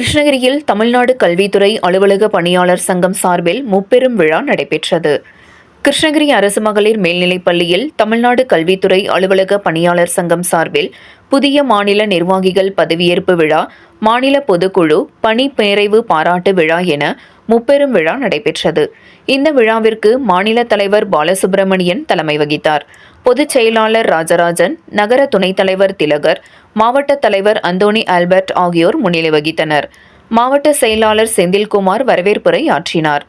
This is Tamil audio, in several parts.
கிருஷ்ணகிரியில் தமிழ்நாடு கல்வித்துறை அலுவலக பணியாளர் சங்கம் சார்பில் முப்பெரும் விழா நடைபெற்றது. கிருஷ்ணகிரி அரசு மகளிர் மேல்நிலைப் பள்ளியில் தமிழ்நாடு கல்வித்துறை அலுவலக பணியாளர் சங்கம் சார்பில் புதிய மாநில நிர்வாகிகள் பதவியேற்பு விழா மாநில பொதுக்குழு பணி பேரைவு பாராட்டு விழா என முப்பெரும் விழா நடைபெற்றது. இந்த விழாவிற்கு மாநில தலைவர் பாலசுப்பிரமணியன் தலைமை வகித்தார். பொதுச் செயலாளர் ராஜராஜன் நகர துணைத் தலைவர் திலகர் மாவட்ட தலைவர் அந்தோணி ஆல்பர்ட் ஆகியோர் முன்னிலை வகித்தனர். மாவட்ட செயலாளர் செந்தில்குமார் வரவேற்புரை ஆற்றினார்.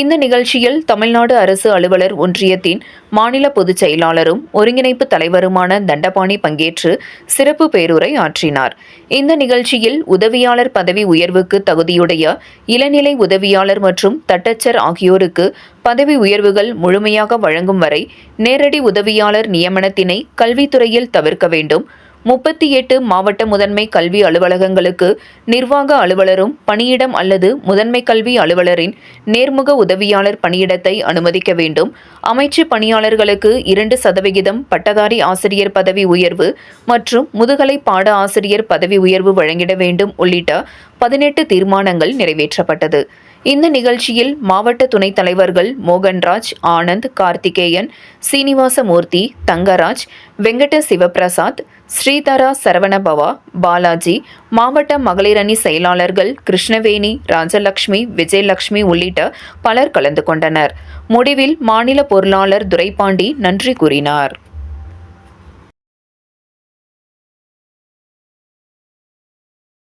இந்த நிகழ்ச்சியில் தமிழ்நாடு அரசு அலுவலர் ஒன்றியத்தின் மாநில பொதுச் செயலாளரும் ஒருங்கிணைப்பு தலைவருமான தண்டபாணி பங்கேற்று சிறப்பு பேருரை ஆற்றினார். இந்த நிகழ்ச்சியில் உதவியாளர் பதவி உயர்வுக்கு தகுதியுடைய இளநிலை உதவியாளர் மற்றும் தட்டச்சர் ஆகியோருக்கு பதவி உயர்வுகள் முழுமையாக வழங்கும் வரை நேரடி உதவியாளர் நியமனத்தினை கல்வித்துறையில் தவிர்க்க வேண்டும். முப்பத்தி எட்டு மாவட்ட முதன்மை கல்வி அலுவலகங்களுக்கு நிர்வாக அலுவலரும் பணியிடம் அல்லது முதன்மை கல்வி அலுவலரின் நேர்முக உதவியாளர் பணியிடத்தை அனுமதிக்க வேண்டும். அமைச்சு பணியாளர்களுக்கு இரண்டு சதவிகிதம் பட்டதாரி ஆசிரியர் பதவி உயர்வு மற்றும் முதுகலை பாட ஆசிரியர் பதவி உயர்வு வழங்கிட வேண்டும் உள்ளிட்ட பதினெட்டு தீர்மானங்கள் நிறைவேற்றப்பட்டது. இந்த நிகழ்ச்சியில் மாவட்ட துணைத் தலைவர்கள் மோகன்ராஜ் ஆனந்த் கார்த்திகேயன் சீனிவாசமூர்த்தி தங்கராஜ் வெங்கட சிவபிரசாத் ஸ்ரீதரா சரவணபவா பாலாஜி மாவட்ட மகளிரணி செயலாளர்கள் கிருஷ்ணவேணி ராஜலட்சுமி விஜயலட்சுமி உள்ளிட்ட பலர் கலந்து கொண்டனர். முடிவில் மாநில பொருளாளர் துரைபாண்டி நன்றி கூறினார்.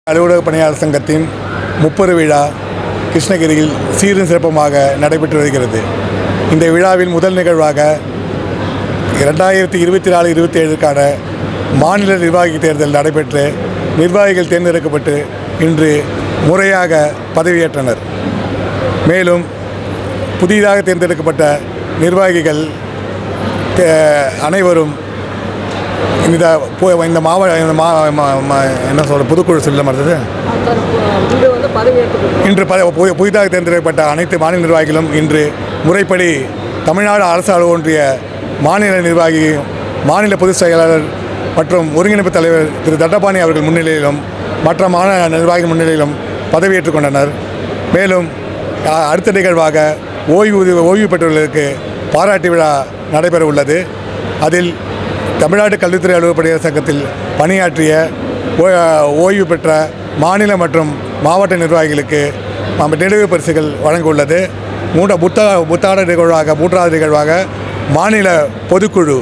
அலுவலக பணியாளர் சங்கத்தின் முப்பது விழா கிருஷ்ணகிரியில் சீரும் சிறப்புமாக நடைபெற்று வருகிறது. இந்த விழாவின் முதல் நிகழ்வாக இரண்டாயிரத்தி இருபத்தி நாலு இருபத்தி ஏழுக்கான மாநில நிர்வாகி தேர்தல் நடைபெற்று நிர்வாகிகள் தேர்ந்தெடுக்கப்பட்டு இன்று முறையாக பதவியேற்றனர். மேலும் புதிதாக தேர்ந்தெடுக்கப்பட்ட நிர்வாகிகள் அனைவரும் இந்த இந்த மாவட்ட இந்த மா மா- மா- என்ன சொல்கிற புதுக்குழு சொல்ல மாட்டது இன்று வந்து பதவியேற்றுக் ப பு- புதிதாக தேர்ந்தெடுக்கப்பட்ட அனைத்து மாநில நிர்வாகிகளும் இன்று முறைப்படி தமிழ்நாடு அரசு அலுவல் ஒன்றிய மாநில நிர்வாகி மாநில பொதுச் செயலாளர் மற்றும் ஒருங்கிணைப்பு தலைவர் திரு தட்டபாணி அவர்கள் முன்னிலையிலும் மற்ற மாநில நிர்வாகி முன்னிலையிலும் பதவியேற்றுக் கொண்டனர். மேலும் அடுத்த நிகழ்வாக ஓய்வு ஓய்வு பெற்றவர்களுக்கு பாராட்டு விழா நடைபெற உள்ளது. அதில் தமிழ்நாடு கல்வித்துறை அலுவலக சங்கத்தில் பணியாற்றிய ஓ- ஓய்வு பெற்ற மாநில மற்றும் மாவட்ட நிர்வாகிகளுக்கு நம்ம நினைவு பரிசுகள் வழங்க உள்ளது மூட புத்த புத்தாட நிகழ்வாக மூன்றாவது நிகழ்வாக மாநில பொதுக்குழு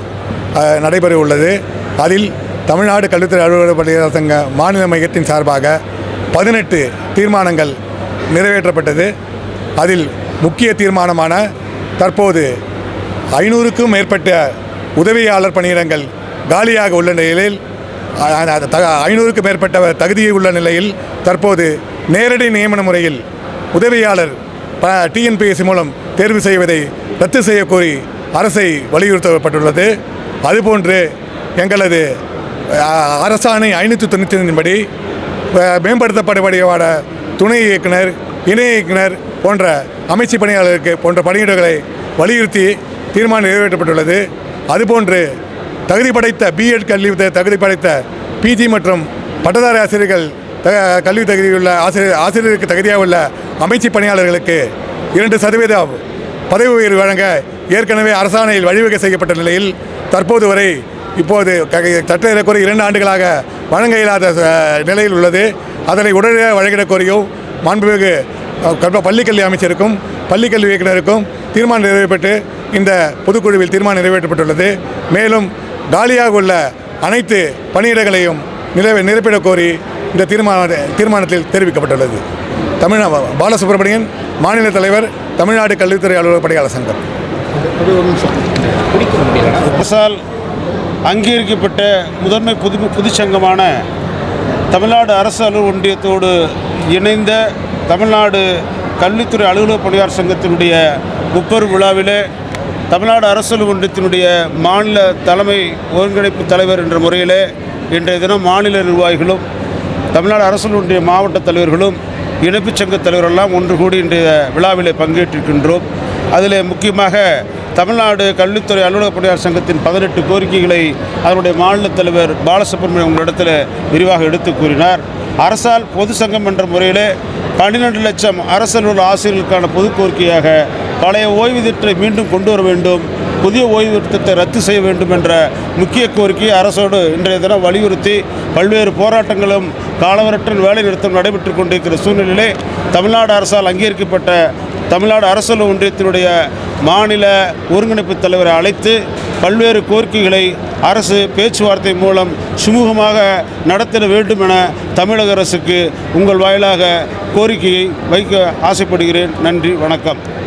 நடைபெற உள்ளது அதில் தமிழ்நாடு கல்வித்துறை அலுவலக பணியாளர் சங்க மாநில மையத்தின் சார்பாக பதினெட்டு தீர்மானங்கள் நிறைவேற்றப்பட்டது. அதில் முக்கிய தீர்மானமான தற்போது ஐநூறுக்கும் மேற்பட்ட உதவியாளர் பணியிடங்கள் காலியாக உள்ள நிலையில் ஐநூறுக்கு மேற்பட்ட தகுதியை உள்ள நிலையில் தற்போது நேரடி நியமன முறையில் உதவியாளர் ப டிஎன்பிஎஸ்சி மூலம் தேர்வு செய்வதை ரத்து செய்யக்கோரி அரசை வலியுறுத்தப்பட்டுள்ளது. அதுபோன்று எங்களது அரசாணை ஐநூற்றி தொண்ணூற்றி ஐந்தின்படி படி அஹ், துணை இயக்குனர் இணை இயக்குனர் போன்ற அமைச்சு பணியாளருக்கு போன்ற பணியிடங்களை வலியுறுத்தி தீர்மானம் நிறைவேற்றப்பட்டுள்ளது. அதுபோன்று தகுதி படைத்த பிஎட் கல்வி தகுதி படைத்த பிஜி மற்றும் பட்டதாரி ஆசிரியர்கள் த- கல்வி தகுதியுள்ள ஆசிரியர் ஆசிரியருக்கு தகுதியாக உள்ள அமைச்சு பணியாளர்களுக்கு இரண்டு சதவீதம் பதவி உயர்வு வழங்க ஏற்கனவே அரசாணையில் வழிவகை செய்யப்பட்ட நிலையில் தற்போது வரை இப்போது க- சற்றேறக்குறைய இரண்டு ஆண்டுகளாக வழங்க இயலாத நிலையில் உள்ளது. அதனை உடனடியாக வழங்கிடக் கோரியும் மாண்புமிகு பள்ளிக்கல்வி அமைச்சருக்கும் பள்ளிக்கல்வி இயக்குனருக்கும் தீர்மானம் நிறைவேற்றப்பட்டு இந்த பொதுக்குழுவில் தீர்மானம் நிறைவேற்றப்பட்டுள்ளது. மேலும் காலியாக உள்ள அனைத்து பணியிடங்களையும் நிலவ நிரப்பிட கோரி இந்த தீர்மான தீர்மானத்தில் தெரிவிக்கப்பட்டுள்ளது. தமிழ் பாலசுப்ரமணியன் மாநில தலைவர் தமிழ்நாடு கல்வித்துறை அலுவலக பணியாளர் சங்கம். அரசால் அங்கீகரிக்கப்பட்ட முதன்மை புது புதுச்சங்கமான தமிழ்நாடு அரசு அலுவல் ஒன்றியத்தோடு இணைந்த தமிழ்நாடு கல்வித்துறை அலுவலக பணியாளர் சங்கத்தினுடைய முப்பெரு விழாவிலே தமிழ்நாடு அரசு ஒன்றியத்தினுடைய மாநில தலைமை ஒருங்கிணைப்பு தலைவர் என்ற முறையிலே இன்றைய தினம் மாநில நிர்வாகிகளும் தமிழ்நாடு அரசு ஒன்றிய மாவட்ட தலைவர்களும் இணைப்புச் சங்க தலைவரெல்லாம் ஒன்று கூடி இன்றைய விழாவிலே பங்கேற்றிருக்கின்றோம். அதில் முக்கியமாக தமிழ்நாடு கல்வித்துறை அலுவலக பணியாளர் சங்கத்தின் பதினெட்டு கோரிக்கைகளை அதனுடைய மாநில தலைவர் பாலசுப்ரமணியம் உங்களிடத்தில் விரிவாக எடுத்து கூறினார். அரசால் பொது சங்கம் என்ற முறையிலே பன்னிரெண்டு லட்சம் அரசல் ஆசிரியர்களுக்கான பொது கோரிக்கையாக பழைய ஓய்வூதியத்தை மீண்டும் கொண்டு வர வேண்டும் புதிய ஓய்வு திட்டத்தை ரத்து செய்ய வேண்டும் என்ற முக்கிய கோரிக்கையை அரசோடு இன்றைய தினம் வலியுறுத்தி பல்வேறு போராட்டங்களும் காலவரற்றில் வேலை நிறுத்தம் நடைபெற்று கொண்டிருக்கிற சூழ்நிலையிலே தமிழ்நாடு அரசால் அங்கீகரிக்கப்பட்ட தமிழ்நாடு அரசு ஒன்றியத்தினுடைய மாநில ஒருங்கிணைப்பு தலைவரை அழைத்து பல்வேறு கோரிக்கைகளை அரசு பேச்சுவார்த்தை மூலம் சுமூகமாக நடத்திட வேண்டும் என தமிழக அரசுக்கு உங்கள் வாயிலாக கோரிக்கையை வைக்க ஆசைப்படுகிறேன். நன்றி வணக்கம்.